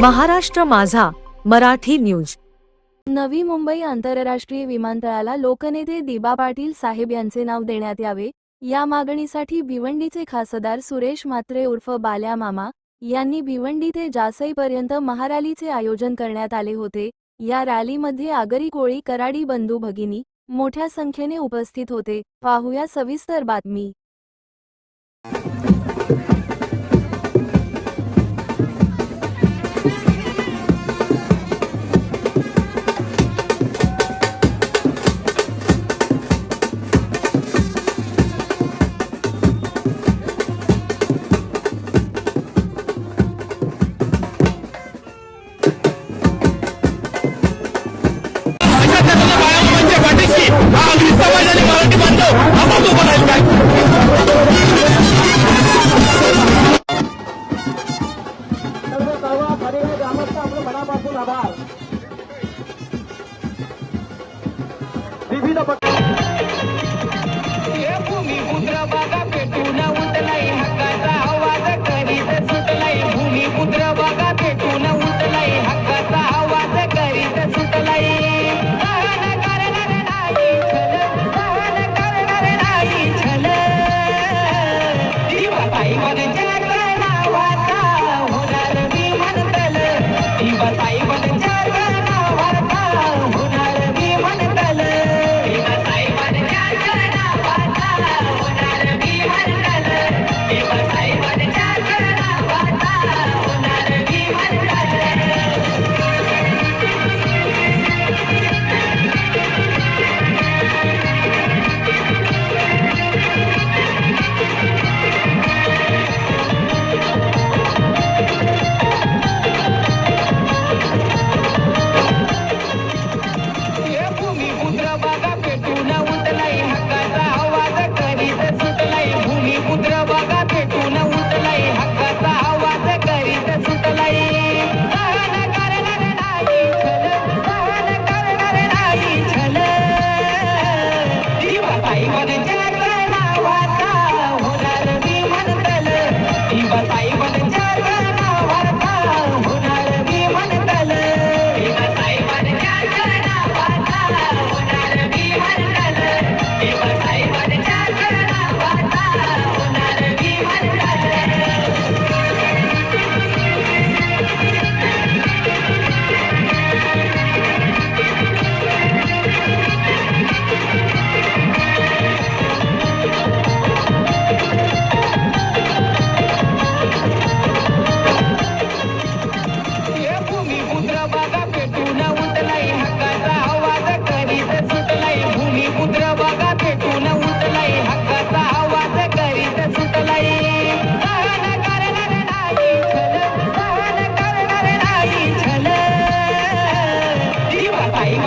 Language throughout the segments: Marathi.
महाराष्ट्र माझा मराठी न्यूज. नवी मुंबई आंतरराष्ट्रीय विमानतळाला लोकनेते दिबा पाटील साहेब यांचे नाव देण्यात यावे. या मागणीसाठी भिवंडीचे खासदार सुरेश म्हात्रे उर्फ बाल्या मामा यांनी भिवंडी ते जासईपर्यंत महारॅलीचे आयोजन करण्यात आले होते. या रॅलीमध्ये आगरी कोळी कराडी बंधू भगिनी मोठ्या संख्येने उपस्थित होते. पाहूया सविस्तर बातमी. विविध I'm gonna die.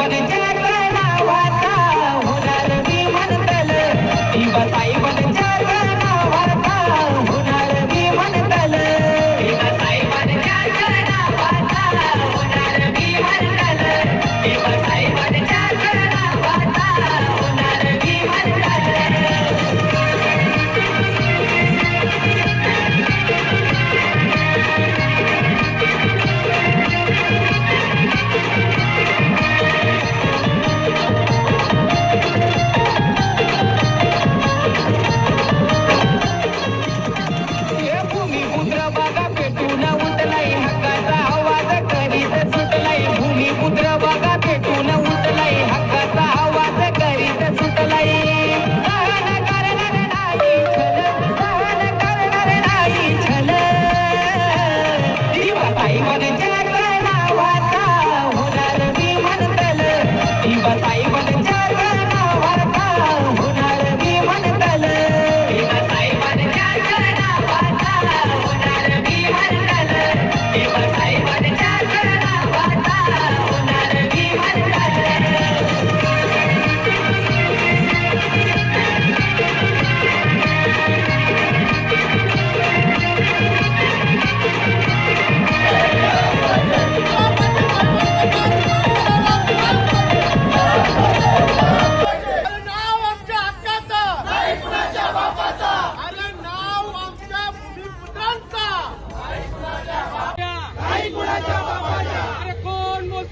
But it